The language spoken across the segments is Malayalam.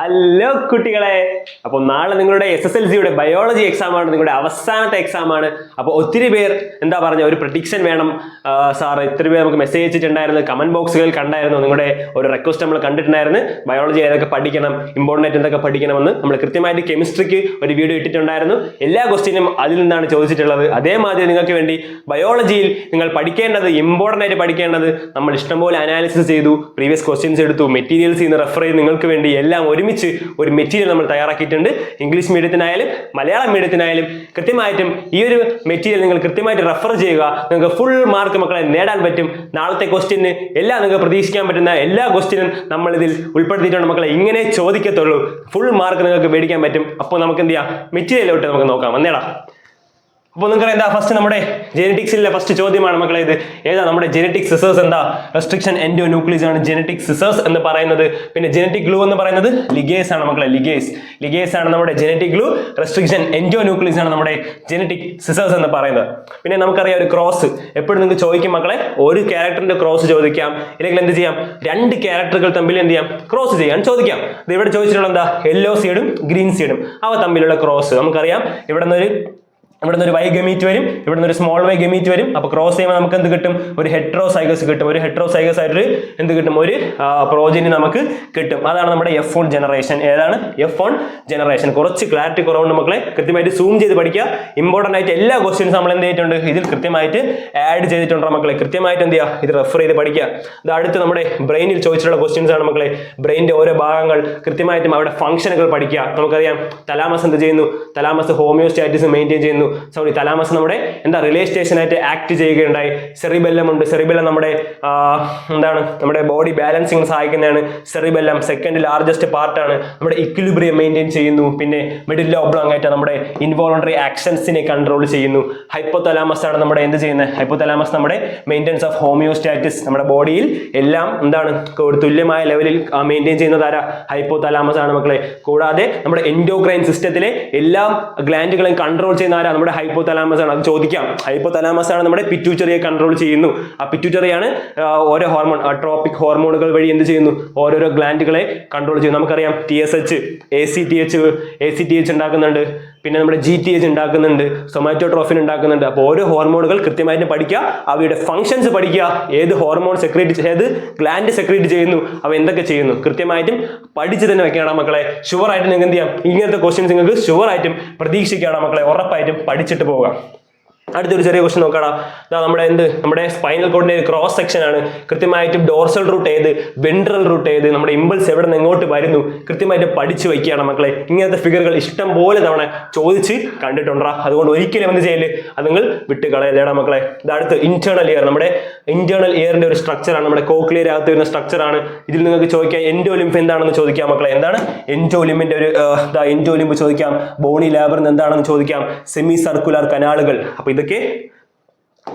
ഹലോ കുട്ടികളെ. അപ്പോൾ നാളെ നിങ്ങളുടെ എസ് എസ് എൽ സിയുടെ ബയോളജി എക്സാം ആണ് നിങ്ങളുടെ അവസാനത്തെ എക്സാം ആണ്. അപ്പോൾ ഒത്തിരി പേർ എന്താ പറഞ്ഞ ഒരു പ്രഡിക്ഷൻ വേണം. സാർ ഇത്തിരി പേർ നമുക്ക് മെസ്സേജ് അയച്ചിട്ടുണ്ടായിരുന്നു കമന്റ് ബോക്സുകളിൽ കണ്ടായിരുന്നു. നിങ്ങളുടെ ഒരു റിക്വസ്റ്റ് നമ്മൾ കണ്ടിട്ടുണ്ടായിരുന്നു. ബയോളജി ഏതൊക്കെ പഠിക്കണം ഇമ്പോർട്ടന്റ് എന്തൊക്കെ പഠിക്കണമെന്ന് നമ്മൾ കൃത്യമായിട്ട് കെമിസ്ട്രിക്ക് ഒരു വീഡിയോ ഇട്ടിട്ടുണ്ടായിരുന്നു. എല്ലാ ക്വസ്റ്റ്യനും അതിൽ നിന്നാണ് ചോദിച്ചിട്ടുള്ളത്. അതേമാതിരി നിങ്ങൾക്ക് വേണ്ടി ബയോളജിയിൽ നിങ്ങൾ പഠിക്കേണ്ടത് ഇമ്പോർട്ടന്റ് ആയിട്ട് പഠിക്കേണ്ടത് നമ്മൾ ഇഷ്ടംപോലെ അനാലിസിസ് ചെയ്തു പ്രീവിയസ് ക്വസ്റ്റ്യൻസ് എടുത്തു മെറ്റീരിയൽസ് ഇന്ന് റെഫർ ചെയ്ത് നിങ്ങൾക്ക് വേണ്ടി എല്ലാം ഒരുമിച്ച് ഒരു മെറ്റീരിയൽ നമ്മൾ തയ്യാറാക്കിയിട്ടുണ്ട്. ഇംഗ്ലീഷ് മീഡിയത്തിനായാലും മലയാളം മീഡിയത്തിനായാലും കൃത്യമായിട്ടും ഈ ഒരു മെറ്റീരിയൽ നിങ്ങൾ കൃത്യമായിട്ട് റെഫർ ചെയ്യുക. നിങ്ങൾക്ക് ഫുൾ മാർക്ക് മക്കളെ നേടാൻ പറ്റും. നാളത്തെ ക്വസ്റ്റ്യന് എല്ലാം നിങ്ങൾക്ക് പ്രതീക്ഷിക്കാൻ പറ്റുന്ന എല്ലാ ക്വസ്റ്റ്യനും നമ്മൾ ഇതിൽ ഉൾപ്പെടുത്തിയിട്ടുണ്ട് മക്കളെ. ഇങ്ങനെ ചോദിക്കത്തുള്ളൂ. ഫുൾ മാർക്ക് നിങ്ങൾക്ക് മേടിക്കാൻ പറ്റും. അപ്പോൾ നമുക്ക് എന്ത് ചെയ്യാം? മെറ്റീരിയലോട്ട് നമുക്ക് നോക്കാം. വന്നേടാ. അപ്പോൾ നിങ്ങൾക്ക് എന്താ ഫസ്റ്റ് നമ്മുടെ ജെനറ്റിക്സിലെ ഫസ്റ്റ് ചോദ്യമാണ് മക്കളെ ഇത്. ഏതാ നമ്മുടെ ജെനറ്റിക് സിസേഴ്സ് എന്താ? റെസ്ട്രിക്ഷൻ എൻഡോ ന്യൂക്ലിയസ് ആണ് ജെനറ്റിക് സിസേഴ്സ് എന്ന് പറയുന്നത്. പിന്നെ ജെനറ്റിക് ഗ്ലൂ എന്ന് പറയുന്നത് ലിഗേസ് ആണ് മക്കളെ ലിഗേസ് ലിഗേസ് ആണ് നമ്മുടെ genetic glue restriction endonuclease ആണ് നമ്മുടെ ജെനറ്റിക് സിസേഴ്സ് എന്ന് പറയുന്നത്. പിന്നെ നമുക്കറിയാം ഒരു ക്രോസ് എപ്പോഴും നിങ്ങൾക്ക് ചോദിക്കും മക്കളെ ഒരു ക്യാരക്ടറിന്റെ ക്രോസ് ചോദിക്കാം. ഇല്ലെങ്കിൽ എന്ത് ചെയ്യാം? രണ്ട് ക്യാരക്ടറുകൾ തമ്മിൽ എന്ത് ചെയ്യാം? ക്രോസ് ചെയ്യാൻ ചോദിക്കാം. ഇത് ഇവിടെ ചോദിച്ചിട്ടുള്ള എന്താ? യെല്ലോ സീഡും ഗ്രീൻ സീഡും അവ തമ്മിലുള്ള ക്രോസ് നമുക്കറിയാം ഇവിടെ നിന്നൊരു ഇവിടുന്ന് ഒരു വൈ ഗമീറ്റ് വരും ഇവിടുന്ന് ഒരു സ്മോൾ വൈ ഗമീറ്റ് വരും. അപ്പോൾ ക്രോസ് ചെയ്യുമ്പോൾ നമുക്ക് എന്ത് കിട്ടും? ഒരു ഹെട്രോസൈഗസ് കിട്ടും. ഒരു ഹെട്രോസൈഗസ് ആയിട്ട് എന്ത് കിട്ടും? ഒരു പ്രോജിന് നമുക്ക് കിട്ടും. അതാണ് നമ്മുടെ എഫ് ഓൺ ജനറേഷൻ ഏതാണ്? എഫ് ഓൺ ജനറേഷൻ കുറച്ച് ക്ലാരിറ്റി കുറവുണ്ട് മക്കളെ. കൃത്യമായിട്ട് സൂം ചെയ്ത് പഠിക്കുക. ഇമ്പോർട്ടന്റ് ആയിട്ട് എല്ലാ ക്വസ്റ്റ്യൻസ് നമ്മൾ എന്ത് ചെയ്തിട്ടുണ്ട്? ഇതിൽ കൃത്യമായിട്ട് ആഡ് ചെയ്തിട്ടുണ്ട് മക്കളെ? കൃത്യമായിട്ട് എന്ത് ചെയ്യുക? ഇത് റെഫർ ചെയ്ത് പഠിക്കുക. ഇത് അടുത്ത് നമ്മുടെ ബ്രെയിനിൽ ചോദിച്ചിട്ടുള്ള ക്വസ്റ്റ്യൻസ് ആണ് മക്കളെ. ബ്രെയിന്റെ ഓരോ ഭാഗങ്ങൾ കൃത്യമായിട്ടും അവിടെ ഫംഗ്ഷനുകൾ പഠിക്കുക. നമുക്കറിയാം. തലാമസ് എന്ത് ചെയ്യുന്നു? തലാമസ് ഹോമിയോസ്റ്റാറ്റിസ് മെയിന്റെയിൻ ചെയ്യുന്നു. സോറി തലാമസ് നമ്മുടെ എന്താ റിലേ സ്റ്റേഷനായിട്ട് ആക്ട് ചെയ്യുകയുണ്ടായി. സെറിബെല്ലം ഉണ്ട്. സെറിബെല്ലം നമ്മുടെ എന്താണ്? നമ്മുടെ ബോഡി ബാലൻസിങ് സഹായിക്കുന്നതാണ്. സെറിബെല്ലം സെക്കൻഡ് ലാർജസ്റ്റ് പാർട്ടാണ് നമ്മുടെ ഇക്വിലിബ്രിയം മെയിന്റെയിൻ ചെയ്യുന്നു. പിന്നെ മിഡിൽ ഓബ്ലോങ് ആയിട്ട് നമ്മുടെ ഇൻവോളണ്ടറി ആക്ഷൻസിനെ കൺട്രോൾ ചെയ്യുന്നു. ഹൈപ്പോതലാമസ് ആണ് നമ്മുടെ എന്ത് ചെയ്യുന്നത്? ഹൈപ്പോതലാമസ് നമ്മുടെ മെയിന്റെനൻസ് ഓഫ് ഹോമിയോസ്റ്റാറ്റിസ് നമ്മുടെ ബോഡിയിൽ എല്ലാം എന്താണ്? ഒരു തുല്യമായ ലെവലിൽ മെയിന്റെയിൻ ചെയ്യുന്നത് ആരാ? ഹൈപ്പോതലാമസ് ആണ് മക്കളെ. കൂടാതെ നമ്മുടെ എൻഡോക്രൈൻ സിസ്റ്റത്തിലെ എല്ലാ ഗ്ലാൻഡുകളെയും കൺട്രോൾ ചെയ്യുന്ന ആരാ? നമ്മുടെ ഹൈപ്പോതലാമസ് ആണ്. അത് ചോദിക്കാം. ഹൈപ്പോതലാമസ് ആണ് നമ്മുടെ പിറ്റ്യൂച്ചറിയെ കൺട്രോൾ ചെയ്യുന്നു. ആ പിറ്റ്യൂച്ചറിയാണ് ഓരോ ഹോർമോൺ ട്രോപ്പിക് ഹോർമോണുകൾ വഴി എന്ത് ചെയ്യുന്നു? ഓരോരോ ഗ്ലാൻഡുകളെ കൺട്രോൾ ചെയ്യുന്നു. നമുക്കറിയാം T S H A C T H A C T H ഉണ്ടാക്കുന്നുണ്ട്. പിന്നെ നമ്മുടെ ജി ടി എച്ച് ഉണ്ടാക്കുന്നുണ്ട് സൊമാറ്റോട്രോഫിൻ ഉണ്ടാക്കുന്നുണ്ട്. അപ്പോൾ ഓരോ ഹോർമോണുകൾ കൃത്യമായിട്ട് പഠിക്കുക അവയുടെ ഫംഗ്ഷൻസ് പഠിക്കുക ഏത് ഹോർമോൺ സെക്രീറ്റ് ഏത് ഗ്ലാൻഡ് സെക്രീറ്റ് ചെയ്യുന്നു അവ എന്തൊക്കെ ചെയ്യുന്നു. കൃത്യമായിട്ടും പഠിച്ച് തന്നെ വെക്കണം മക്കളെ. ഷുവർ ആയിട്ട് നിങ്ങൾക്ക് എന്ത് ചെയ്യാം? ഇങ്ങനത്തെ ക്വസ്റ്റ്യൻസ് നിങ്ങൾക്ക് ഷുവർ ആയിട്ടും പ്രതീക്ഷിക്കണം മക്കളെ. ഉറപ്പായിട്ടും പഠിച്ചിട്ട് പോകാം. അടുത്തൊരു ചെറിയ ക്വസ്റ്റ്യൻ നോക്കാടാ. നമ്മുടെ എന്ത്? നമ്മുടെ സ്പൈനൽ കോഡിന്റെ ഒരു ക്രോസ് സെക്ഷൻ ആണ്. കൃത്യമായിട്ട് ഡോർസൽ റൂട്ട് ഏത്? വെൻട്രൽ റൂട്ട് ഏത്? നമ്മുടെ ഇമ്പൾസ് എവിടെ നിന്ന് എങ്ങോട്ട് വരുന്നു? കൃത്യമായിട്ട് പഠിച്ചു വയ്ക്കുകയാണ് മക്കളെ. ഇങ്ങനത്തെ ഫിഗറുകൾ ഇഷ്ടം പോലെ തവണ ചോദിച്ച് കണ്ടിട്ടുണ്ടാ അതുകൊണ്ട് ഒരിക്കലും എന്ത് ചെയ്യൽ? അത് നിങ്ങൾ വിട്ട് കളയല്ലേടാ മക്കളെ. ഇത് അടുത്ത് ഇന്റേണൽ ഇയർ നമ്മുടെ ഇന്റേണൽ എയറിന്റെ ഒരു സ്ട്രക്ചറാണ് നമ്മുടെ കോക്ലിയർ അകത്ത് വരുന്ന സ്ട്രക്ചറാണ് ഇതിൽ നിങ്ങൾക്ക് ചോദിക്കാം എൻഡോലിംഫ് എന്താണെന്ന് ചോദിക്കാം മക്കളെ? എന്താണ്? എൻഡോലിമിന്റെ ഒരു എൻഡോലിംബ് ചോദിക്കാം. ബോണി ലാബറിന് എന്താണെന്ന് ചോദിക്കാം. സെമി സർക്കുലർ കനാളുകൾ അപ്പൊ ഇതൊക്കെ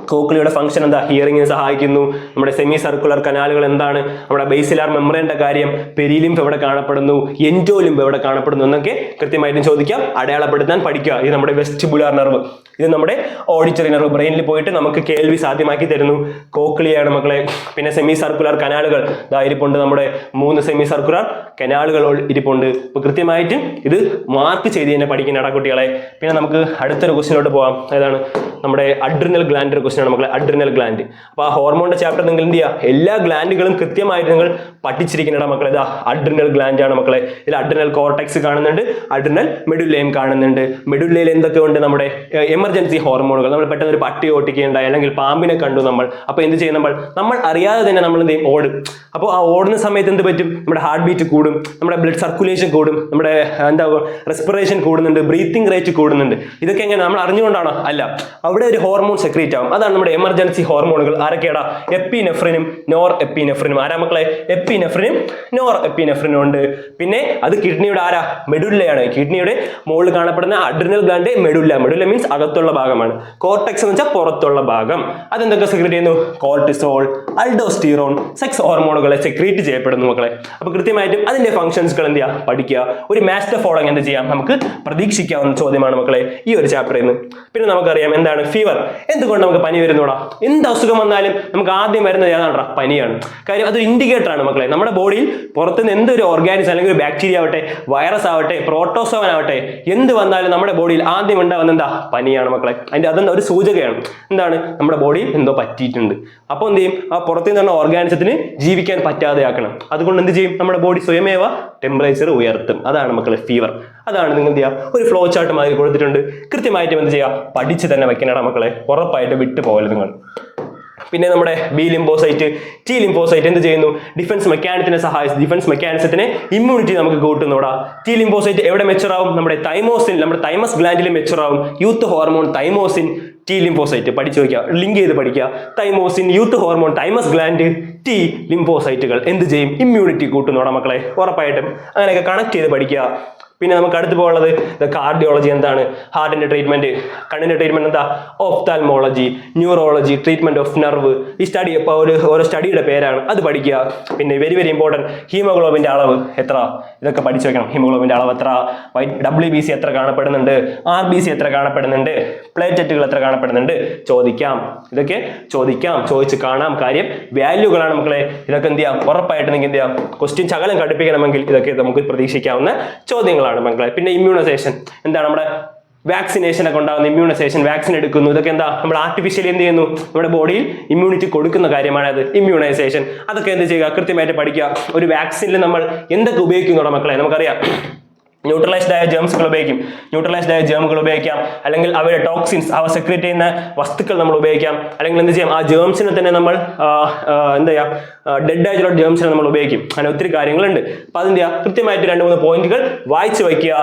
കോക്ലിയുടെ ഫംഗ്ഷൻ എന്താ? ഹിയറിങ്ങിന് സഹായിക്കുന്നു. നമ്മുടെ സെമി സർക്കുലർ കനാലുകൾ എന്താണ്? നമ്മുടെ ബേസിലാർ മെമ്മറേന്റെ കാര്യം പെരിലിംഫ് എവിടെ കാണപ്പെടുന്നു? എൻഡോലിംബ് എവിടെ കാണപ്പെടുന്നു? എന്നൊക്കെ കൃത്യമായിട്ടും ചോദിക്കാം. അടയാളപ്പെടുത്താൻ പഠിക്കുക. ഇത് നമ്മുടെ വെസ്റ്റിബുലാർ നെർവ് ഇത് നമ്മുടെ ഓഡിറ്ററി നെർവ് ബ്രെയിനിൽ പോയിട്ട് നമുക്ക് കേൾവി സാധ്യമാക്കി തരുന്നു. കോക്ലിയാണ് മക്കളെ. പിന്നെ സെമി സർക്കുലർ കനാലുകൾ ഇതാ ഇരിപ്പുണ്ട് നമ്മുടെ മൂന്ന് സെമി സർക്കുലർ കനാലുകൾ ഇരിപ്പുണ്ട്. അപ്പോൾ കൃത്യമായിട്ടും ഇത് മാർക്ക് ചെയ്ത് തന്നെ പഠിക്കുന്ന കുട്ടികളെ പിന്നെ നമുക്ക് അടുത്തൊരു ക്വസ്റ്റിനോട്ട് പോകാം ഏതാണ്? നമ്മുടെ അഡ്രിനൽ ഗ്ലാൻഡ് ക്വസ്റ്റ്യൻ ആണ് മക്കളെ അഡ്രിനൽ ഗ്ലാൻഡ് അപ്പോൾ ആ ഹോർമോണിന്റെ ചാപ്റ്റർ നിങ്ങൾ എന്ത് ചെയ്യുക? എല്ലാ ഗ്ലാൻഡുകളും കൃത്യമായിട്ട് നിങ്ങൾ പഠിച്ചിരിക്കുന്നതാണ് മക്കളെ. ഇതാ അഡ്രിനൽ ഗ്ലാൻഡ് ആണ് മക്കളെ. ഇതിൽ അഡ്രിനൽ കോർട്ടെക്സ് കാണുന്നുണ്ട് അഡ്രിനൽ മെഡുല്ലയും കാണുന്നുണ്ട്. മെഡുല്ലയിൽ എന്തൊക്കെ ഉണ്ട് നമ്മുടെ എമർജൻസി ഹോർമോണുകൾ നമ്മൾ പെട്ടെന്ന് ഒരു പട്ടി ഓട്ടിക്കുകയുണ്ടായി അല്ലെങ്കിൽ പാമ്പിനെ കണ്ടു നമ്മൾ. അപ്പോൾ എന്ത് ചെയ്യും നമ്മൾ? നമ്മൾ അറിയാതെ തന്നെ നമ്മൾ എന്ത് ചെയ്യും? ഓടും. അപ്പോൾ ആ ഓടുന്ന സമയത്ത് എന്ത് പറ്റും? നമ്മുടെ ഹാർട്ട് ബീറ്റ് കൂടും നമ്മുടെ ബ്ലഡ് സർക്കുലേഷൻ കൂടും നമ്മുടെ എന്താ റെസ്പിറേഷൻ കൂടുന്നുണ്ട് ബ്രീത്തിങ് റേറ്റ് കൂടുന്നുണ്ട്. ഇതൊക്കെ എങ്ങനെ? നമ്മൾ അറിഞ്ഞുകൊണ്ടാണോ? അല്ല. അവിടെ ഒരു ഹോർമോൺ സെക്രീറ്റ് ആവും. അതാണ് നമ്മുടെ എമർജൻസി ഹോർമോണുകൾ ആരൊക്കെയാടാ? എപ്പിനെഫ്രിനും നോർ എപ്പിനെഫ്രിനും ആരാ മക്കളെ? എപ്പിനെഫ്രിനും നോർ എപ്പിനെഫ്രിനും ഉണ്ട്. പിന്നെ അത് കിഡ്നിയുടെ ആരാ? മെഡുല്ലയാണ് കിഡ്നിയുടെ മുകളിൽ കാണപ്പെടുന്ന adrenal gland medulla medulla means അകത്തുള്ള ഭാഗമാണ്. കോർട്ടെക്സ് എന്ന് വെച്ചാൽ പുറത്തുള്ള ഭാഗം. അതെന്തൊക്കെ സെക്രീറ്റ് ചെയ്യുന്നു? കോർട്ടിസോൾ അൾഡോസ്റ്റീറോൺ സെക്സ് ഹോർമോണുകളെ സെക്രീറ്റ് ചെയ്യപ്പെടുന്നു മക്കളെ. അപ്പൊ കൃത്യമായിട്ടും അതിന്റെ ഫംഗ്ഷൻസുകൾ എന്ത് ചെയ്യുക പഠിക്കുക. ഒരു മാസ്റ്റർ ഫോളോ എന്ത് ചെയ്യാം? നമുക്ക് പ്രതീക്ഷിക്കാവുന്ന ചോദ്യമാണ് മക്കളെ ഈ ഒരു ചാപ്റ്ററിൽ നിന്ന്. പിന്നെ നമുക്കറിയാം എന്താണ്? ഫീവർ എന്തുകൊണ്ട് നമുക്ക് പനി വരുന്നോടാ? എന്ത് അസുഖം വന്നാലും നമുക്ക് ആദ്യം വരുന്നത് ഏതാണ്ടാ? പനിയാണ്. കാര്യം അത് ഇൻഡിക്കേറ്റർ ആണ് മക്കളെ. നമ്മുടെ ബോഡിയിൽ പുറത്തുനിന്ന് എന്തൊരു ഓർഗാനിസം അല്ലെങ്കിൽ ഒരു ബാക്ടീരിയ ആവട്ടെ വൈറസ് ആവട്ടെ പ്രോട്ടോസോവൻ ആവട്ടെ എന്ത് വന്നാലും നമ്മുടെ ബോഡിയിൽ ആദ്യം ഉണ്ടാവുന്ന എന്താ? പനിയാണ് മക്കളെ. അതിന്റെ അതെന്താ? ഒരു സൂചകയാണ്. എന്താണ്? നമ്മുടെ ബോഡിയിൽ എന്തോ പറ്റിയിട്ടുണ്ട്. അപ്പോൾ എന്ത് ചെയ്യും? ആ പുറത്തുനിന്ന് നിന്നുള്ള ഓർഗാനിസത്തിന് ജീവിക്കാൻ പറ്റാതെ ആക്കണം അതുകൊണ്ട് എന്ത് ചെയ്യും? നമ്മുടെ ബോഡി സ്വയമേവ ടെമ്പറേച്ചർ ഉയർത്തും. അതാണ് മക്കളെ ഫീവർ അതാണ് നിങ്ങൾ എന്ത് ചെയ്യുക? ഒരു ഫ്ലോ ചാർട്ട് മാതിരി കൊടുത്തിട്ടുണ്ട്. കൃത്യമായിട്ട് എന്ത് ചെയ്യുക? പഠിച്ച് തന്നെ വെക്കണടാ മക്കളെ. ഉറപ്പായിട്ട് വിട്ടു പോകൽ നിങ്ങൾ. പിന്നെ നമ്മുടെ ബി ലിംബോസൈറ്റ് ടി ലിംബോസൈറ്റ് എന്ത് ചെയ്യുന്നു? ഡിഫൻസ് മെക്കാനിസത്തിനെ സഹായിച്ച് ഡിഫൻസ് മെക്കാനിസത്തിനെ ഇമ്മ്യൂണിറ്റി നമുക്ക് കൂട്ടുന്നോടാ. ടി ലിംബോസൈറ്റ് എവിടെ മെച്ചർ ആവും? നമ്മുടെ തൈമോസിൻ നമ്മുടെ തൈമസ് ഗ്ലാൻഡിൽ മെച്ചർ ആവും. Youth hormone thymosin T lymphocyte പഠിച്ചു വയ്ക്കുക ലിങ്ക് ചെയ്ത് പഠിക്കുക. Thymosin youth hormone thymus gland T ലിംഫോസൈറ്റുകൾ എന്ത് ചെയ്യും? ഇമ്മ്യൂണിറ്റി കൂട്ടുന്നോടാ മക്കളെ. ഉറപ്പായിട്ടും അങ്ങനെയൊക്കെ കണക്ട് ചെയ്ത് പഠിക്കുക. പിന്നെ നമുക്ക് അടുത്ത് പോകുന്നത് ഇത് കാർഡിയോളജി എന്താണ്? ഹാർട്ടിന്റെ ട്രീറ്റ്മെന്റ് കണ്ണിന്റെ ട്രീറ്റ്മെന്റ് എന്താ? Ophthalmology neurology treatment of nerve ഈ സ്റ്റഡി ഇപ്പോൾ ഒരു ഓരോ സ്റ്റഡിയുടെ പേരാണ്. അത് പഠിക്കുക. പിന്നെ വെരി വെരി ഇമ്പോർട്ടന്റ് ഹീമോഗ്ലോബിന്റെ അളവ് എത്ര? ഇതൊക്കെ പഠിച്ചു വെക്കണം. ഹീമോഗ്ലോബിന്റെ അളവ് എത്ര? ഡബ്ല്യു ബി സി എത്ര കാണപ്പെടുന്നുണ്ട്? ആർ ബി സി എത്ര കാണപ്പെടുന്നുണ്ട്? പ്ലേറ്ററ്റുകൾ എത്ര കാണപ്പെടുന്നുണ്ട്? ചോദിക്കാം. ഇതൊക്കെ ചോദിക്കാം. ചോദിച്ച് കാണാം. കാര്യം വാല്യൂകളാണ് മക്കളെ. ഇതൊക്കെ എന്ത് ചെയ്യാം? ഉറപ്പായിട്ട് നിങ്ങൾക്ക് എന്ത് ചെയ്യാം? ക്വസ്റ്റ്യൻ ശകലം കടുപ്പിക്കണമെങ്കിൽ ഇതൊക്കെ നമുക്ക് പ്രതീക്ഷിക്കാവുന്ന ചോദ്യങ്ങളാണ്. മക്കളെ. പിന്നെ ഇമ്മ്യൂണൈസേഷൻ എന്താണ് നമ്മുടെ വാക്സിനേഷൻ ഒക്കെ ഉണ്ടാകുന്ന ഇമ്മ്യൂണൈസേഷൻ വാക്സിൻ എടുക്കുന്നു. ഇതൊക്കെ എന്താ? നമ്മൾ ആർട്ടിഫിഷ്യലി എന്ത് ചെയ്യുന്നു? നമ്മുടെ ബോഡിയിൽ ഇമ്മ്യൂണിറ്റി കൊടുക്കുന്ന കാര്യമാണ് അത്. ഇമ്മ്യൂണൈസേഷൻ അതൊക്കെ എന്ത് ചെയ്യുക? കൃത്യമായിട്ട് പഠിക്കുക. ഒരു വാക്സിനിൽ നമ്മൾ എന്തൊക്കെ ഉപയോഗിക്കുന്നു മക്കളെ? നമുക്കറിയാം. ന്യൂട്രലൈസ്ഡ് ആയ ജേംസുകൾ ഉപയോഗിക്കും. ന്യൂട്രലൈസ്ഡ് ആയ ജേമുകൾ ഉപയോഗിക്കാം. അല്ലെങ്കിൽ അവയുടെ ടോക്സിൻസ് അവ സെക്രിയേറ്റ് ചെയ്യുന്ന വസ്തുക്കൾ നമ്മൾ ഉപയോഗിക്കാം. അല്ലെങ്കിൽ എന്ത് ചെയ്യാം? ആ ജേംസിനെ തന്നെ നമ്മൾ എന്താ ചെയ്യാം? ഡെഡ് ആയിട്ടുള്ള ജേംസിനെ നമ്മൾ ഉപയോഗിക്കും. അങ്ങനെ ഒത്തിരി കാര്യങ്ങളുണ്ട്. അപ്പൊ അതിന്റെ കൃത്യമായിട്ട് രണ്ട് മൂന്ന് പോയിന്റുകൾ വായിച്ചു വയ്ക്കുക.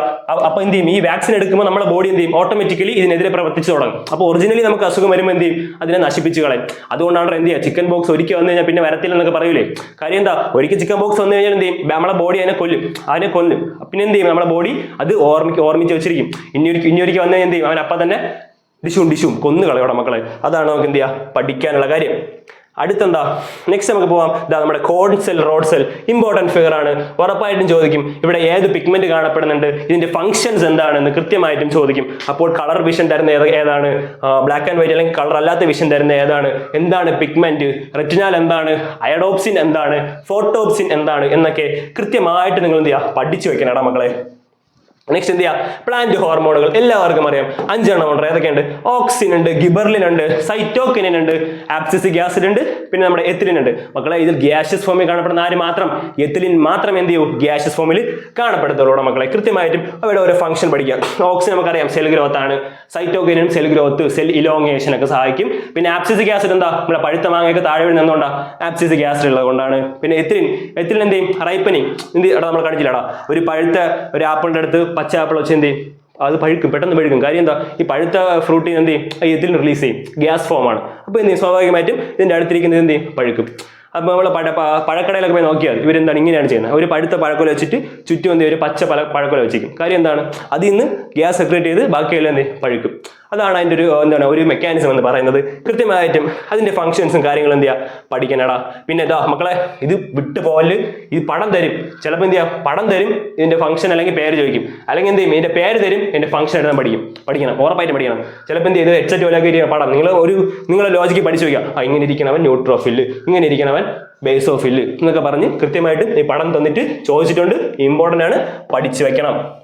അപ്പൊ എന്ത് ചെയ്യും? ഈ വാക്സിൻ എടുക്കുമ്പോൾ നമ്മുടെ ബോഡി എന്ത് ചെയ്യും? ഓട്ടോമാറ്റിക്കലി ഇതിനെതിരെ പ്രവർത്തിച്ചു തുടങ്ങും. അപ്പോൾ ഒറിജിനലി നമുക്ക് അസുഖം വരുമ്പോൾ എന്ത് ചെയ്യും? അതിനെ നശിപ്പിച്ച് കളയും. അതുകൊണ്ടാണ് എന്ത് ചെയ്യുക? ചിക്കൻ ബോക്സ് ഒരിക്കൽ വന്നു കഴിഞ്ഞാൽ പിന്നെ വരത്തില്ല എന്നൊക്കെ പറയൂലേ? കാര്യം എന്താ? ഒരിക്കൽ ചിക്കൻ ബോക്സ് വന്നു കഴിഞ്ഞാൽ എന്ത് ചെയ്യും? നമ്മളെ ബോഡി അതിനെ കൊല്ലും. അതിനെ കൊല്ലും. പിന്നെ എന്ത് ചെയ്യും? നമ്മുടെ ബോഡി അത് ഓർമ്മിക്ക് ഓർമ്മിച്ച് വെച്ചിരിക്കും. ഇനി ഒരു ഇനി ഒരിക്കൽ വന്നു കഴിഞ്ഞാൽ എന്ത് ചെയ്യും? അവൻ അപ്പം തന്നെ ഡിഷും ഡിഷും കൊന്നു കളയോടെ മക്കളെ. അതാണ് നമുക്ക് എന്ത് ചെയ്യുക? പഠിക്കാനുള്ള കാര്യം. അടുത്തെന്താ? നെക്സ്റ്റ് നമുക്ക് പോവാം. ഇതാ നമ്മുടെ cone cell rod cell important figure ആണ്. ഉറപ്പായിട്ടും ചോദിക്കും ഇവിടെ ഏത് പിഗ്മെന്റ് കാണപ്പെടുന്നുണ്ട്? ഇതിന്റെ ഫംഗ്ഷൻസ് എന്താണെന്ന് കൃത്യമായിട്ടും ചോദിക്കും. അപ്പോൾ കളർ വിഷൻ തരുന്ന ഏത് ഏതാണ്? ബ്ലാക്ക് ആൻഡ് വൈറ്റ് അല്ലെങ്കിൽ കളർ അല്ലാത്ത വിഷൻ തരുന്ന ഏതാണ്? എന്താണ് പിഗ്മെന്റ് റെറ്റിനാൽ എന്താണ്? അയഡോപ്സിൻ എന്താണ്? ഫോട്ടോപ്സിൻ എന്താണ്? എന്നൊക്കെ കൃത്യമായിട്ട് നിങ്ങൾ എന്ത് ചെയ്യുക? പഠിച്ചു വെക്കണം മക്കളെ. നെക്സ്റ്റ് എന്ത് ചെയ്യുക പ്ലാന്റ് ഹോർമോണുകൾ എല്ലാവർക്കും അറിയാം. അഞ്ചെണ്ണം ഉണ്ട്. ഏതൊക്കെയുണ്ട്? ഓക്സിൻ ഉണ്ട് ഗിബർലിൻ ഉണ്ട് സൈറ്റോക്കിനിൻ ഉണ്ട് ആപ്സിസിക് ആസിഡ് ഉണ്ട് പിന്നെ നമ്മുടെ എത്തിലിൻ ഉണ്ട്. മക്കളെ ഇതിൽ ഗ്യാഷ്യസ് ഫോമിൽ കാണപ്പെടുന്ന ആര് മാത്രം? എത്തിലിൻ മാത്രം എന്ത് ചെയ്യൂ? ഗ്യാഷ്യസ് ഫോമിൽ കാണപ്പെടുത്തുള്ളൂ മക്കളെ. കൃത്യമായിട്ടും അവയുടെ ഓരോ ഫംഗ്ഷൻ പഠിക്കാം. ഓക്സിൻ നമുക്കറിയാം സെൽ ഗ്രോത്ത് ആണ്. സൈറ്റോക്കിനും സെൽ ഗ്രോത്ത് സെൽ ഇലോങ്ങേഷൻ ഒക്കെ സഹായിക്കും. പിന്നെ ആപ്സിസിക് ആസിഡ് എന്താ? നമ്മുടെ പഴുത്ത മാങ്ങയൊക്കെ താഴെ വീണ് നിന്നുകൊണ്ടാ ആപ്സിസിക് ആസിഡ് ഉള്ളത് കൊണ്ടാണ്. പിന്നെ എത്തിലിൻ എത്തിലിൻ എന്ത് ചെയ്യും? റൈപ്പനിങ് എന്ത് എടാ നമ്മൾ കാണിച്ചില്ലടാ ഒരു പഴുത്ത ഒരു ആപ്പിളിന്റെ അടുത്ത് പച്ച ആപ്പിൾ വെച്ച് എന്ത് ചെയ്യും? അത് പഴുക്കും പെട്ടെന്ന് പഴുക്കും. കാര്യം എന്താ? ഈ പഴുത്ത ഫ്രൂട്ടിന് എന്ത് ചെയ്യും? റിലീസ് ചെയ്യും. ഗ്യാസ് ഫോം ആണ്. അപ്പോൾ എന്ത് ചെയ്യും? സ്വാഭാവികമായിട്ടും ഇതിന്റെ അടുത്തിരിക്കുന്നത് എന്ത് ചെയ്യും? പഴുക്കും. അപ്പോൾ നമ്മൾ പഴ പഴക്കടയിലൊക്കെ പോയി നോക്കിയാൽ ഇവരെന്താണ് ഇങ്ങനെയാണ് ചെയ്യുന്നത്? ഒരു പഴുത്ത പഴക്കൊല വെച്ചിട്ട് ചുറ്റും എന്ത് ഒരു പച്ച പഴ പഴക്കൊല വെച്ചിരിക്കും. കാര്യം എന്താണ്? അതിൽ നിന്ന് ഗ്യാസ് സെക്രേറ്റ് ചെയ്ത് ബാക്കിയെല്ലാം എന്ത് പഴുക്കും. അതാണ് അതിന്റെ ഒരു എന്താണ് ഒരു മെക്കാനിസം എന്ന് പറയുന്നത്. കൃത്യമായിട്ടും അതിന്റെ ഫങ്ഷൻസും കാര്യങ്ങളും എന്ത് ചെയ്യുക? പഠിക്കണടാ പിന്നെ ഇതാ മക്കളെ ഇത് വിട്ടു പോകൽ ഇത് പടം തരും. ചിലപ്പോൾ എന്ത് ചെയ്യാം പടം തരും ഇതിന്റെ ഫംഗ്ഷൻ അല്ലെങ്കിൽ പേര് ചോദിക്കും. അല്ലെങ്കിൽ എന്ത് ചെയ്യും? ഇതിന്റെ പേര് തരും എന്റെ ഫംഗ്ഷൻ എടുത്താൽ പഠിക്കും. പഠിക്കണം ഉറപ്പായിട്ട് പഠിക്കണം. ചിലപ്പോൾ എന്ത് ചെയ്ത് ഹെഡ്സെറ്റ് പോലെയൊക്കെ പടം. നിങ്ങൾ ഒരു നിങ്ങളെ ലോജിക്ക് പഠിച്ചു വയ്ക്കുക ആ ഇങ്ങനെ ഇരിക്കണവൻ ന്യൂട്രോഫിൽ ഇങ്ങനെ ഇരിക്കണവൻ ബേസ് ഓഫിൽ എന്നൊക്കെ പറഞ്ഞ് കൃത്യമായിട്ട് ഈ പടം തന്നിട്ട് ചോദിച്ചിട്ടുണ്ട് ഇമ്പോർട്ടന്റ് ആണ് പഠിച്ചു വെക്കണം.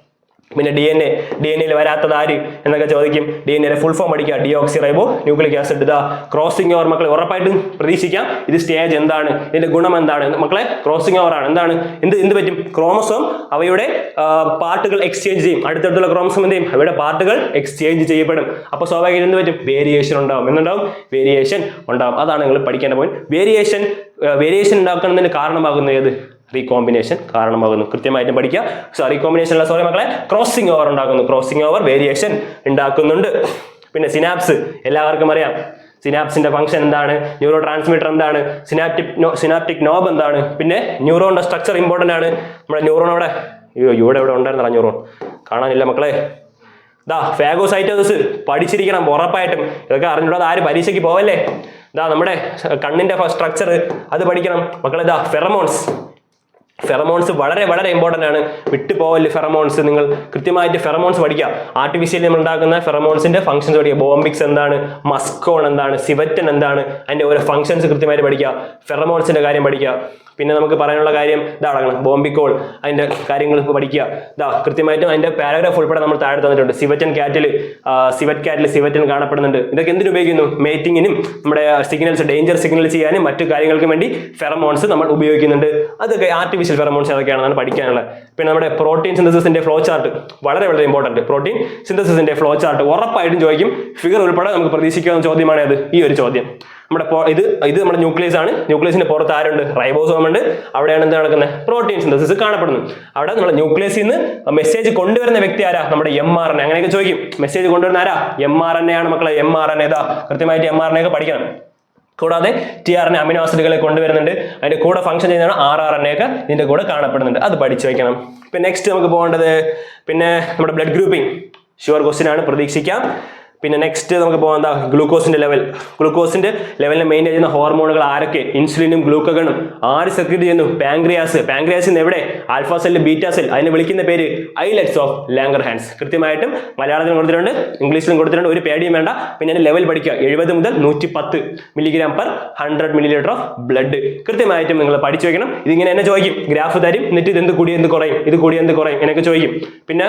പിന്നെ D N A D N എയിൽ വരാത്തത് ആര് എന്നൊക്കെ ചോദിക്കും. ഡി എൻ എയുടെ ഫുൾ ഫോം അടിക്കുക. ഡിയോക്സി റൈബോ ന്യൂക്ലിക് ആസിഡ് ഇതാ ക്രോസിംഗ് ഓവർ മക്കളെ ഉറപ്പായിട്ടും പ്രതീക്ഷിക്കാം. ഇത് സ്റ്റേജ് എന്താണ്? ഇതിന്റെ ഗുണം എന്താണ്? മക്കളെ ക്രോസിംഗ് ഓവർ ആണ്. എന്താണ്? എന്ത് എന്ത് പറ്റും? ക്രോമസോം അവയുടെ പാർട്ടുകൾ എക്സ്ചേഞ്ച് ചെയ്യും. അടുത്തടുത്തുള്ള ക്രോമസോം എന്ത് ചെയ്യും? അവയുടെ പാർട്ടുകൾ എക്സ്ചേഞ്ച് ചെയ്യപ്പെടും. അപ്പോൾ സ്വാഭാവികം എന്ത് പറ്റും? വേരിയേഷൻ ഉണ്ടാവും. എന്നുണ്ടാവും വേരിയേഷൻ ഉണ്ടാവും. അതാണ് നിങ്ങൾ പഠിക്കേണ്ട പോയിന്റ് വേരിയേഷൻ വേരിയേഷൻ ഉണ്ടാക്കുന്നതിന് കാരണമാകുന്നത് ഏത്? റീകോമ്പിനേഷൻ കാരണമാകുന്നു. കൃത്യമായിട്ടും പഠിക്കുക. സോ റീകോമ്പിനേഷൻ അല്ല സോറി മക്കളെ ക്രോസിംഗ് ഓവർ ഉണ്ടാക്കുന്നു. ക്രോസിംഗ് ഓവർ വേരിയേഷൻ ഉണ്ടാക്കുന്നുണ്ട്. പിന്നെ സിനാപ്സ് എല്ലാവർക്കും അറിയാം. സിനാപ്സിന്റെ ഫംഗ്ഷൻ എന്താണ്? ന്യൂറോ ട്രാൻസ്മിറ്റർ എന്താണ് സിനാപ്റ്റിക് സിനാപ്റ്റിക് നോബ് എന്താണ്? പിന്നെ ന്യൂറോണിന്റെ സ്ട്രക്ചർ ഇമ്പോർട്ടന്റ് ആണ്. നമ്മുടെ ന്യൂറോണോടെ അയ്യോ ഇവിടെ ഇവിടെ ഉണ്ടായിരുന്ന ന്യൂറോൺ കാണാനില്ല മക്കളെ. ദാ ഫാഗോസൈറ്റോസിസ് പഠിച്ചിരിക്കണം ഉറപ്പായിട്ടും. ഇതൊക്കെ അറിഞ്ഞൂടാതെ ആര് പരീക്ഷയ്ക്ക് പോവല്ലേ? ദാ നമ്മുടെ കണ്ണിന്റെ സ്ട്രക്ചർ അത് പഠിക്കണം. മക്കളെ ദാ ഫെറമോൺസ് ഫെറമോൺസ് വളരെ വളരെ ഇമ്പോർട്ടന്റ് ആണ്. വിട്ടുപോകൽ ഫെറമോൺസ് നിങ്ങൾ കൃത്യമായിട്ട് ഫെറമോൺസ് പഠിക്കുക ആർട്ടിഫിഷ്യലി നമ്മൾ ഉണ്ടാക്കുന്ന ഫെറമോൺസിന്റെ ഫംഗ്ഷൻസ് പഠിക്കുക ബോംബിക്സ് എന്താണ്? മസ്കോൺ എന്താണ്? സിവറ്റൻ എന്താണ്? അതിന്റെ ഓരോ ഫംഗ്ഷൻസ് കൃത്യമായിട്ട് പഠിക്കുക ഫെറമോൺസിന്റെ കാര്യം പഠിക്കുക പിന്നെ നമുക്ക് പറയാനുള്ള കാര്യം ഇതാ അടങ്ങണം ബോംബിക്കോൾ അതിന്റെ കാര്യങ്ങൾ പഠിക്കുക. ഇതാ കൃത്യമായിട്ടും അതിന്റെ പാരഗ്രാഫ് ഉൾപ്പെടെ നമ്മൾ താഴെ തന്നിട്ടുണ്ട്. സിവറ്റൻ കാറ്റിൽ സിവറ്റ് കാറ്റിൽ സിവറ്റൻ കാണപ്പെടുന്നുണ്ട്. ഇതൊക്കെ എന്തിനു ഉപയോഗിക്കുന്നു? മേറ്റിങ്ങിനും നമ്മുടെ സിഗ്നൽസ് ഡേഞ്ചർ സിഗ്നൽ ചെയ്യാനും മറ്റു കാര്യങ്ങൾക്കും വേണ്ടി ഫെറമോൺസ് നമ്മൾ ഉപയോഗിക്കുന്നുണ്ട്. അതൊക്കെ ആർട്ടിഫിഷ്യൽ ഫെറമോൺസ് ഏതൊക്കെയാണെന്നാണ് പഠിക്കാനുള്ളത്. പിന്നെ നമ്മുടെ പ്രോട്ടീൻ സിന്തസിന്റെ ഫ്ലോ ചാർട്ട് വളരെ വളരെ ഇമ്പോർട്ടന്റ് പ്രോട്ടീൻ സിന്തസിന്റെ ഫ്ലോ ചാർട്ട് ഉറപ്പായിട്ടും ചോദിക്കും. ഫിഗർ ഉൾപ്പെടെ നമുക്ക് പ്രതീക്ഷിക്കാവുന്ന ചോദ്യമാണ് അത് ഈ ഒരു ചോദ്യം. നമ്മുടെ ഇത് ഇത് നമ്മുടെ ന്യൂക്ലിയസ് ആണ്. ന്യൂക്ലിയസിന്റെ പുറത്ത് ആരുണ്ട്? റൈബോസോം ഉണ്ട്. അവിടെയാണ് എന്ത് നടക്കുന്നത്? പ്രോട്ടീൻ സിന്തസിസ് കാണപ്പെടുന്നു അവിടെ നമ്മൾ ന്യൂക്ലിയസിൽ നിന്ന് മെസ്സേജ് കൊണ്ടുവരുന്ന വ്യക്തി ആരാ? നമ്മുടെ എം ആർ എൻ അങ്ങനെയൊക്കെ ചോദിക്കും. മെസ്സേജ് കൊണ്ടുവരുന്ന ആരാ? എം ആർ എൻ ആണ് മക്കളെ. എം ആർ എൻ ഏതാ കൃത്യമായിട്ട് എം ആർ എൻ ഒക്കെ പഠിക്കണം. കൂടാതെ ടി ആർ എൻ അമിനോ ആസിഡുകളെ കൊണ്ടുവരുന്നുണ്ട്. അതിന്റെ കൂടെ ഫംഗ്ഷൻ ചെയ്യുന്ന ആർ ആർ എൻ ഒക്കെ ഇതിന്റെ കൂടെ കാണപ്പെടുന്നുണ്ട്. അത് പഠിച്ചു വെക്കണം. പിന്നെ നെക്സ്റ്റ് നമുക്ക് പോകേണ്ടത് പിന്നെ നമ്മുടെ ബ്ലഡ് ഗ്രൂപ്പിംഗ് ഷുവർ ക്വസ്റ്റ്യൻ ആണ്. പ്രതീക്ഷിക്കാം. പിന്നെ നെക്സ്റ്റ് നമുക്ക് പോകാം എന്താ? ഗ്ലൂക്കോസിന്റെ ലെവൽ ഗ്ലൂക്കോസിന്റെ ലെവലിനെ മെയിൻ ചെയ്യുന്ന ഹോർമോണുകൾ ആരൊക്കെ? ഇൻസുലിനും ഗ്ലൂക്കഗണും ആര് സെക്രീറ്റ് ചെയ്യുന്നു? പാങ്ക്രിയാസ് പാങ്ക്രിയാസിൽ നിന്ന് എവിടെ? ആൽഫ സെൽ ബീറ്റാ സെൽ അതിനെ വിളിക്കുന്ന പേര് ഐലറ്റ്സ് ഓഫ് ലാംഗർ ഹാൻഡ്സ് കൃത്യമായിട്ടും മലയാളത്തിലും കൊടുത്തിട്ടുണ്ട് ഇംഗ്ലീഷിലും കൊടുത്തിട്ടുണ്ട്. ഒരു പേടിയും വേണ്ട. പിന്നെ അതിന്റെ ലെവൽ പഠിക്കുക. എഴുപത് മുതൽ നൂറ്റി പത്ത് milligram per hundred millilitre of blood കൃത്യമായിട്ടും നിങ്ങൾ പഠിച്ചു വെക്കണം. ഇതിങ്ങനെ എന്നെ ചോദിക്കും. ഗ്രാഫ് തരും. എന്നിട്ട് ഇത് എന്ത് കൂടി എന്ത് കുറയും? ഇത് കൂടി എന്ത് കുറയും? എന്നൊക്കെ ചോദിക്കും. പിന്നെ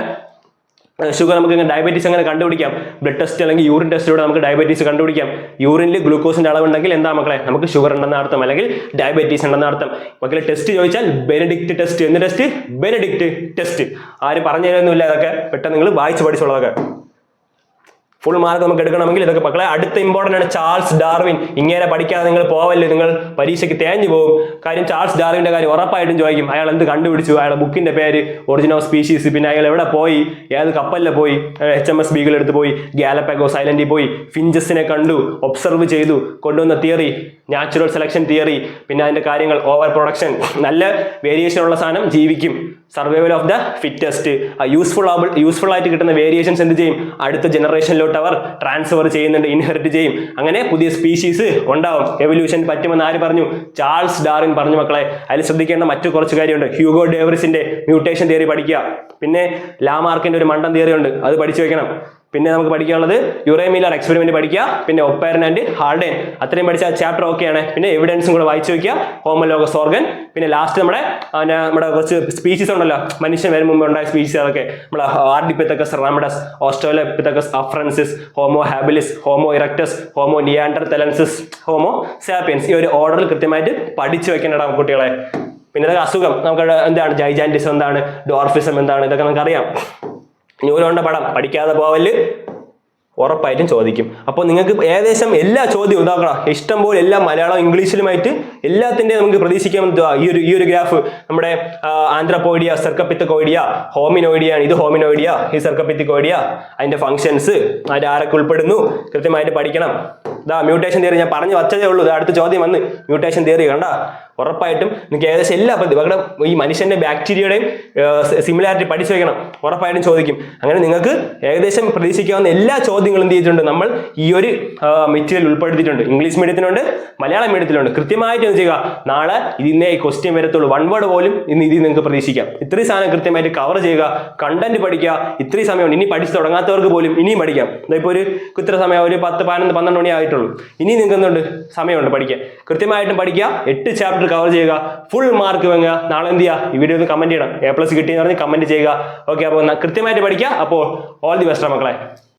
ഷുഗർ നമുക്ക് ഇങ്ങനെ ഡയബറ്റീസ് അങ്ങനെ കണ്ടുപിടിക്കാം. ബ്ലഡ് ടെസ്റ്റ് അല്ലെങ്കിൽ യൂറിൻ ടെസ്റ്റിലൂടെ നമുക്ക് ഡയബറ്റീസ് കണ്ടുപിടിക്കാം. യൂറിനിൽ ഗ്ലൂക്കോസിന്റെ അളവുണ്ടെങ്കിൽ എന്താ മക്കളെ? നമുക്ക് ഷുഗർ ഉണ്ടെന്ന അർത്ഥം അല്ലെങ്കിൽ ഡയബറ്റീസ് ഉണ്ടെന്ന അർത്ഥം. മക്കളെ ടെസ്റ്റ് ചോദിച്ചാൽ ബെനഡിക്റ്റ് ടെസ്റ്റ് എന്ത് ടെസ്റ്റ് ബെനഡിക്റ്റ് ടെസ്റ്റ് ആരും പറഞ്ഞു തരുന്നില്ല അതൊക്കെ പെട്ടെന്ന് നിങ്ങൾ വായിച്ച് പഠിച്ചുള്ളതൊക്കെ ഫുൾ മാർക്ക് നമുക്ക് എടുക്കണമെങ്കിൽ ഇതൊക്കെ മക്കളെ അടുത്ത ഇമ്പോർട്ടന്റ് ആണ് ചാൾസ് ഡാർവിൻ. ഇങ്ങനെ പഠിക്കാതെ നിങ്ങൾ പോവല്ലേ നിങ്ങൾ പരീക്ഷയ്ക്ക് തേഞ്ഞു പോകും. കാര്യം ചാൾസ് ഡാർവിന്റെ കാര്യം ഉറപ്പായിട്ടും ചോദിക്കും. അയാൾ എന്ത് കണ്ടുപിടിച്ചു? അയാളുടെ ബുക്കിന്റെ പേര് ഒറിജിൻ ഓഫ് സ്പീഷീസ് പിന്നെ അയാൾ എവിടെ പോയി? ഏത് കപ്പലിൽ പോയി? എച്ച് എം എസ് ബീഗിൾ എടുത്ത് പോയി. ഗാലപ്പാഗോ സൈലന്റിൽ പോയി. ഫിഞ്ചസിനെ കണ്ടു ഒബ്സർവ് ചെയ്തു. കൊണ്ടുവന്ന തിയറി നാച്ചുറൽ സെലക്ഷൻ തിയറി പിന്നെ അതിന്റെ കാര്യങ്ങൾ ഓവർ പ്രൊഡക്ഷൻ നല്ല വേരിയേഷൻ ഉള്ള സാധനം ജീവിക്കും. Survival of the fittest useful able useful ആയിട്ട് കിട്ടുന്ന വേരിയേഷൻസ് എന്ത് ചെയ്യും? അടുത്ത ജനറേഷനിലോട്ട് അവർ ട്രാൻസ്ഫർ ചെയ്യുന്നുണ്ട് ഇൻഹെറിറ്റ് ചെയ്യും. അങ്ങനെ പുതിയ സ്പീഷീസ് ഉണ്ടാവും. എവല്യൂഷൻ പറ്റുമെന്ന് ആര് പറഞ്ഞു? ചാൾസ് ഡാറിൻ പറഞ്ഞു മക്കളെ. അതിൽ ശ്രദ്ധിക്കേണ്ട മറ്റു കുറച്ച് കാര്യമുണ്ട്. ഹ്യൂഗോ ഡേവറിസിന്റെ മ്യൂട്ടേഷൻ തിയറി പഠിക്കുക. പിന്നെ ലാമാർക്കിന്റെ ഒരു മണ്ടൻ തിയറി ഉണ്ട്. അത് പഠിച്ചു വെക്കണം. പിന്നെ നമുക്ക് പഠിക്കാനുള്ളത് യുറേമിലർ എക്സ്പെരിമെന്റ് പഠിക്കുക പിന്നെ ഒപ്പയറൻ ആൻഡ് ഹാർഡൻ അത്രയും പഠിച്ച ചാപ്റ്റർ ഓക്കെയാണ് പിന്നെ എവിഡൻസും കൂടെ വായിച്ചു വെക്കുക ഹോമലോഗസ് ഓർഗൻ പിന്നെ ലാസ്റ്റ് നമ്മുടെ നമ്മുടെ കുറച്ച് സ്പീഷീസ് ഉണ്ടല്ലോ. മനുഷ്യൻ വരും മുമ്പ് ഉണ്ടായ സ്പീഷീസ് അതൊക്കെ. നമ്മുടെ Ardipithecus ramidus Australopithecus afarensis Homo habilis Homo erectus Homo neanderthalensis Homo sapiens ഈ ഒരു ഓർഡറിൽ കൃത്യമായിട്ട് പഠിച്ചു വെക്കേണ്ടതാണ് കുട്ടികളെ. പിന്നെ അസുഖം. നമുക്ക് എന്താണ്? ജൈജാന്റിസം എന്താണ്? ഡോർഫിസം എന്താണ്? ഇതൊക്കെ നമുക്കറിയാം. ന്യൂരോണിന്റെ പടം പഠിക്കാതെ പോവൽ ഉറപ്പായിട്ടും ചോദിക്കും. അപ്പോൾ നിങ്ങൾക്ക് ഏകദേശം എല്ലാ ചോദ്യവും ഇതാക്കണം. ഇഷ്ടം പോലെ എല്ലാ മലയാളം ഇംഗ്ലീഷിലുമായിട്ട് എല്ലാത്തിന്റെയും നമുക്ക് പ്രതീക്ഷിക്കാൻ ഈ ഒരു ഈ ഒരു ഗ്രാഫ് നമ്മുടെ ആന്ത്രപ്പോയിഡിയ സെർക്കപ്പിത്തക്കോയിഡിയ ഹോമിനോയിഡിയ ആണ് ഇത് ഹോമിനോയിഡിയ ഈ സെർക്കപ്പിത്തിക്കോയിഡിയ അതിന്റെ ഫങ്ഷൻസ് അതിന്റെ ആരൊക്കെ ഉൾപ്പെടുന്നു കൃത്യമായിട്ട് പഠിക്കണം. ഇതാ മ്യൂട്ടേഷൻ തിയറി ഞാൻ പറഞ്ഞു വച്ചതേ ഉള്ളൂ. ഇത് അടുത്ത ചോദ്യം വന്ന് മ്യൂട്ടേഷൻ തിയറി കണ്ട? ഉറപ്പായിട്ടും നിങ്ങൾക്ക് ഏകദേശം എല്ലാ ഇവിടെ ഈ മനുഷ്യന്റെ ബാക്ടീരിയയുടെയും സിമിലാരിറ്റി പഠിച്ചു വെക്കണം. ഉറപ്പായിട്ടും ചോദിക്കും. അങ്ങനെ നിങ്ങൾക്ക് ഏകദേശം പ്രതീക്ഷിക്കാവുന്ന എല്ലാ ചോദ്യങ്ങളും എന്ത് ചെയ്തിട്ടുണ്ട്? നമ്മൾ ഈ ഒരു മെറ്റീരിയൽ ഉൾപ്പെടുത്തിയിട്ടുണ്ട്. ഇംഗ്ലീഷ് മീഡിയത്തിനുണ്ട് മലയാളം മീഡിയത്തിലുണ്ട് കൃത്യമായിട്ട് എന്ത് ചെയ്യുക? നാളെ ഇതിന്നേ ക്വസ്റ്റ്യൻ വരത്തുള്ളൂ. വൺ വേർഡ് പോലും ഇന്ന് ഇതിൽ നിങ്ങൾക്ക് പ്രതീക്ഷിക്കാം. ഇത്രയും സാധനം കൃത്യമായിട്ട് കവർ ചെയ്യുക കണ്ടന്റ് പഠിക്കുക ഇത്രയും സമയമുണ്ട്. ഇനി പഠിച്ചു തുടങ്ങാത്തവർക്ക് പോലും ഇനിയും പഠിക്കാം. ഇപ്പോൾ ഒരു ഇത്ര സമയം ഒരു പത്ത് പതിനൊന്ന് പന്ത്രണ്ട് മണി ആയിട്ടുള്ളൂ ഇനി നിങ്ങൾക്ക് എന്തുണ്ട്? സമയമുണ്ട് പഠിക്കാൻ. കൃത്യമായിട്ടും പഠിക്കുക എട്ട് ചാപ്റ്റർ കവർ ചെയ്യുക ഫുൾ മാർക്ക് വാങ്ങുക. നാളെ എന്ത് ചെയ്യുക? ഈ വീഡിയോ ഒന്ന് കമന്റ് ചെയ്യണം. എ പ്ലസ് കിട്ടിയെന്ന് പറഞ്ഞ് കമന്റ് ചെയ്യുക. ഓക്കെ അപ്പോൾ കൃത്യമായിട്ട് പഠിക്കുക. അപ്പോൾ ഓൾ ദി ബെസ്റ്റ് മക്കളെ.